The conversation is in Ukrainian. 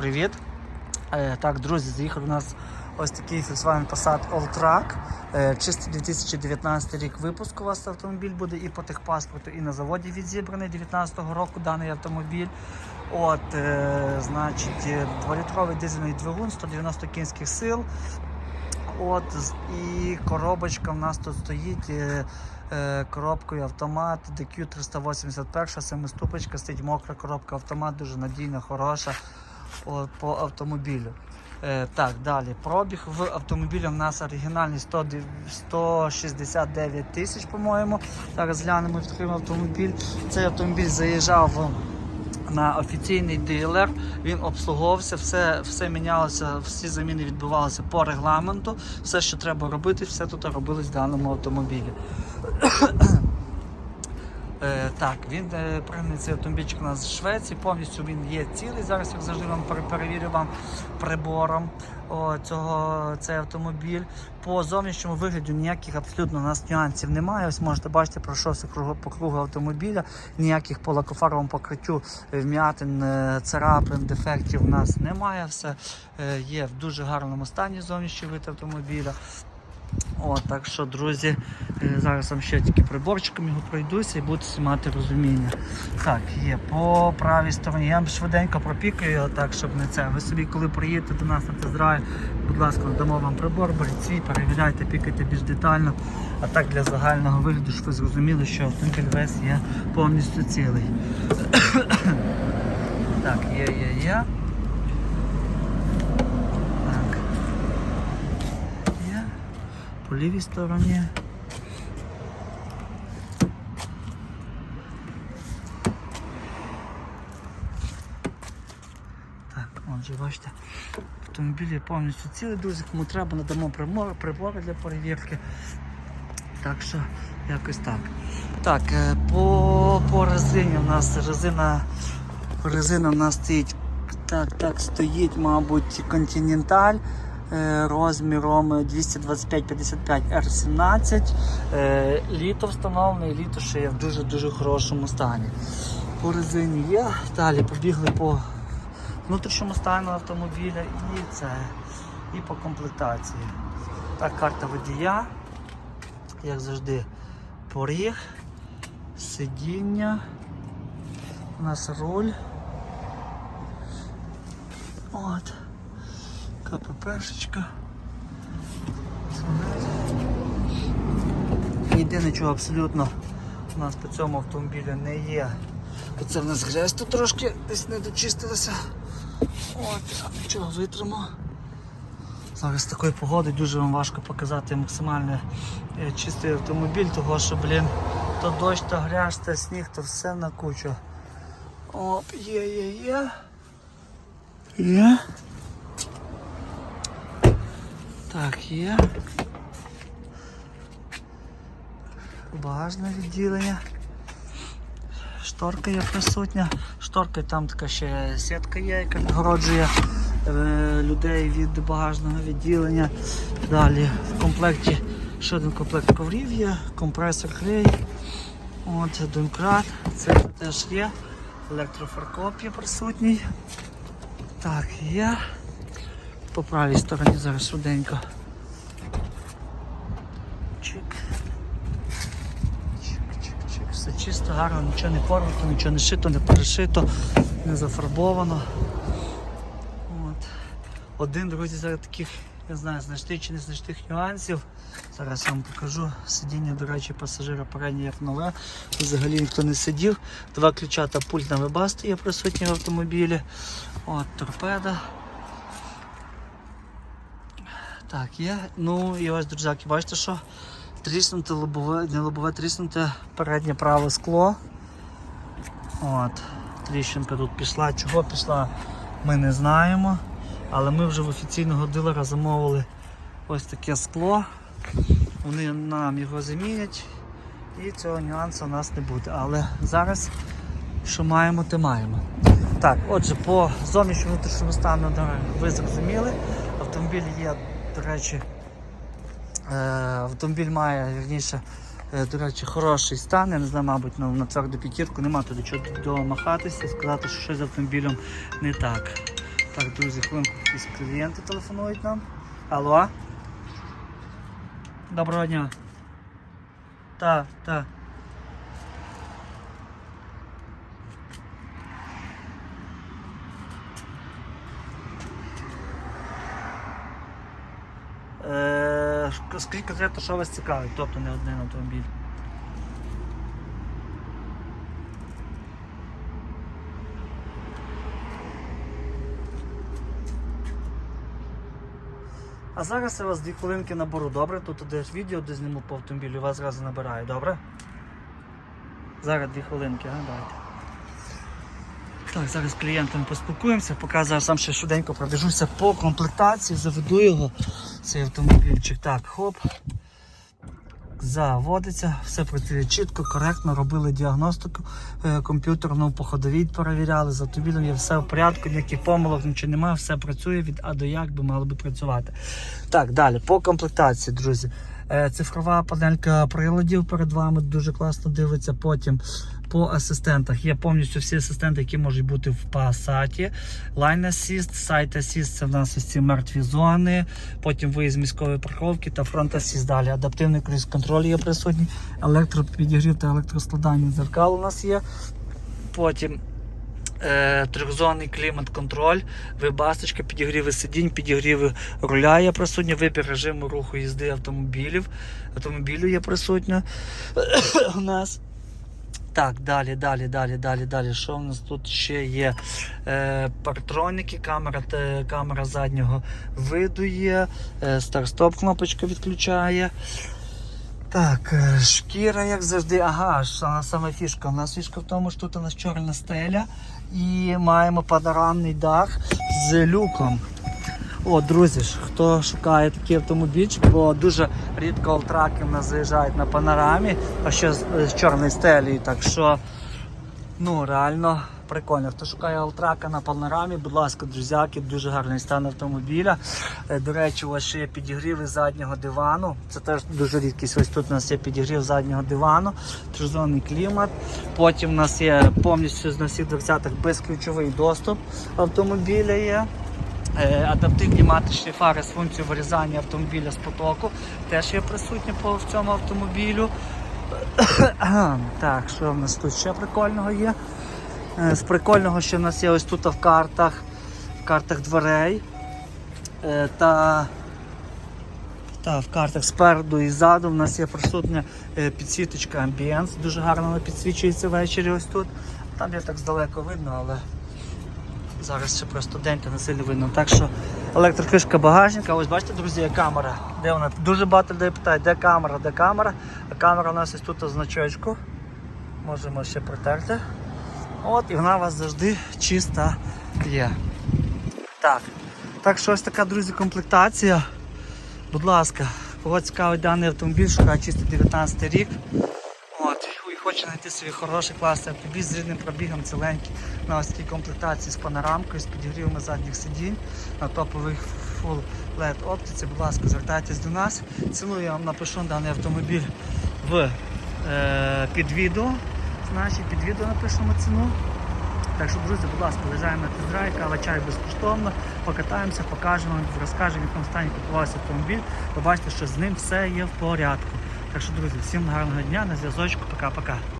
Привіт! Е, Так, друзі, заїхав у нас ось такий Volkswagen Passat Alltrack. Е, Чистий 2019 рік випуску у вас автомобіль буде і по техпаспорту, і на заводі відзібраний 2019 року даний автомобіль. От, е, значить, 2-літровий дизельний двигун, 190 кінських сил. От, і коробочка в нас тут стоїть. Коробкою автомат DQ 381, семиступочка, стоїть мокра коробка автомат, дуже надійна, хороша по автомобілю. Е, так, далі. Пробіг в автомобілі у нас оригінальний 100, 169 тисяч, по-моєму. Зараз глянемо відкриємо автомобіль. Цей автомобіль заїжджав на офіційний дилер. Він обслуговувався, все, все мінялося, всі заміни відбувалися по регламенту. Все, що треба робити, все тут робилось в даному автомобілі. Е, так, він е, пригнаний цей автомобільчик у нас з Швеції, повністю він є цілий. Зараз як завжди вам пере- перевірю вам прибором о, цього, цей автомобіль. По зовнішньому вигляду ніяких абсолютно у нас нюансів немає. Ось можете бачити, пройшовся по кругу автомобіля. Ніяких по лакофаровому покриттю е, вм'ятин, царапин, дефектів у нас немає. Все є в дуже гарному стані зовнішній вид автомобіля. О, так що, друзі, е, зараз вам ще тільки приборчиком його пройдуся і будете мати розуміння. Так, є по правій стороні. Я вам швиденько пропікаю його так, щоб не це. Ви собі, коли приїдете до нас на тест-драйв, будь ласка, дамо вам прибор, беріть свій, перевіряйте, пікайте більш детально. А так для загального вигляду, щоб ви зрозуміли, що автомобіль весь є повністю цілий. так, є, є, є. Так. Є по лівій стороні. Так, отже, бачите, автомобіль є повністю цілий, друзі, кому треба, надамо прибори для перевірки. Так що якось так. Так, е, по, по резині у нас резина, резина у нас стоїть, так, так, стоїть, мабуть, е, розміром 225-55 R17. Е, Літо встановлене, літо ще є в дуже-дуже хорошому стані. По резині є. Далі побігли по внутрішньому стану автомобіля і це, і по комплектації. Так, карта водія, як завжди, поріг, сидіння, у нас руль. От. КППшечка. Єдине, чого абсолютно у нас по цьому автомобілі не є. Оце в нас грязь тут трошки десь не дочистилася. От, нічого витримо. Зараз з такою погодою дуже вам важко показати максимально е, чистий автомобіль, того що, блін, то дощ, то грязь, то сніг, то все на кучу. Оп, є, є, є. Є. Так, є. Багажне відділення. Шторка є присутня. Шторка там така ще сітка є, яка відгороджує е, людей від багажного відділення. Далі в комплекті ще один комплект коврів є, компресор клей. От, домкрат, це теж є. Електрофаркоп є присутній. Так, є. По правій стороні зараз швиденько. Чик. Чик-чик-чик. Все чисто, гарно, нічого не порвато, нічого не шито, не перешито, не зафарбовано. От. Один, друзі, зараз таких, не знаю, значних чи незначних нюансів. Зараз я вам покажу. Сидіння, до речі, пасажира переднє як нове. Взагалі ніхто не сидів. Два ключа та пульт на вебасти є присутні в автомобілі. От, торпеда. Так, є. Ну і ось, друзяки, бачите, що тріснуте лобове, не лобове, тріснуте переднє праве скло. От, тріщинка тут пішла. Чого пішла, ми не знаємо. Але ми вже в офіційного дилера замовили ось таке скло. Вони нам його замінять і цього нюансу у нас не буде. Але зараз, що маємо, те маємо. Так, отже, по зовнішньому внутрішньому стану ви зрозуміли. Автомобіль є, до речі, е, автомобіль має вірніше, е, до речі, хороший стан. Я не знаю, мабуть, ну, на тверду п'ятірку нема туди чого домахатися, сказати, що щось з автомобілем не так. Так, друзі, хвилинку якісь клієнти телефонують нам. Алло? Доброго дня. Так, так. Е, скажіть конкретно, що вас цікавить, тобто не один автомобіль. А зараз я вас дві хвилинки наберу, добре? Тут десь відео, де зніму по автомобілю, вас зразу набираю, добре? Зараз дві хвилинки, а давайте. Так, зараз з клієнтом поспілкуємося, зараз сам ще швиденько пробіжуся по комплектації, заведу його, цей автомобільчик. Так, хоп. Заводиться, все працює чітко, коректно, робили діагностику е, комп'ютерну, по ходовій перевіряли, з автомобілем є все в порядку, ніяких помилок, нічого немає, все працює від А до як би мало би працювати. Так, далі, по комплектації, друзі. Е, Цифрова панелька приладів перед вами дуже класно дивиться. Потім по асистентах є повністю всі асистенти, які можуть бути в Passat. Line Assist, Site Assist це в нас ось ці мертві зони. Потім виїзд міської парковки та Front Assist. Далі адаптивний круїз контроль є присутній, електропідігрів та електроскладання дзеркал у нас є. Потім трьохзонний клімат-контроль, вибасточка, підігріви сидінь, підігріви руля є присутні, вибір режиму руху їзди автомобілів. Автомобілю є присутньо у нас. Так, далі, далі, далі, далі, далі. Що в нас тут ще є? Е, партроники, камера, те, камера заднього виду є, е, старт-стоп кнопочка відключає. Так, е, шкіра, як завжди. Ага, саме фішка. У нас фішка в тому, що тут у нас чорна стеля і маємо панорамний дах з люком. О, друзі, хто шукає такий автомобільчик, бо дуже рідко олтраки в нас заїжджають на панорамі, а ще з, з стелі. стелею. Так що, ну, реально прикольно. Хто шукає алтрака на панорамі, будь ласка, друзяки, дуже гарний стан автомобіля. Е, До речі, у вас ще є підігріви заднього дивану. Це теж дуже рідкість. Ось тут у нас є підігрів заднього дивану, тризонний клімат. Потім у нас є повністю на всіх дверцятах безключовий доступ автомобіля є. Е, Адаптивні матичні фари з функцією вирізання автомобіля з потоку теж є присутні по в цьому автомобілю. так, що в нас тут ще прикольного є? Е, З прикольного, що в нас є ось тут в картах, в картах дверей е, та, та в картах спереду і ззаду в нас є присутня е, підсвіточка амбієнс. Дуже гарно вона підсвічується ввечері ось тут. Там є так здалеко видно, але Зараз ще просто день, то не сильно видно. Так що електрокришка багажника. Ось бачите, друзі, камера. Де вона? Дуже багато людей питають, де камера, де камера. А камера у нас ось тут значочку. Можемо ще протерти. От, і вона у вас завжди чиста є. Так. Так що ось така, друзі, комплектація. Будь ласка, кого цікавить даний автомобіль, шукає чисто 19 рік. От, і хоче знайти собі хороший класний автомобіль з рідним пробігом ціленький на ось такій комплектації з панорамкою, з підігрівами задніх сидінь, на топових Full LED оптиці. Будь ласка, звертайтесь до нас. Ціну я вам напишу даний автомобіль в е, під відео. Значить, під відео напишемо ціну. Так що, друзі, будь ласка, лежаємо на тест-драйв, кава чай безкоштовно, покатаємося, покажемо, розкажемо, в якому стані купувався автомобіль. Побачите, що з ним все є в порядку. Так що, друзі, всім гарного дня, на зв'язочку, пока-пока.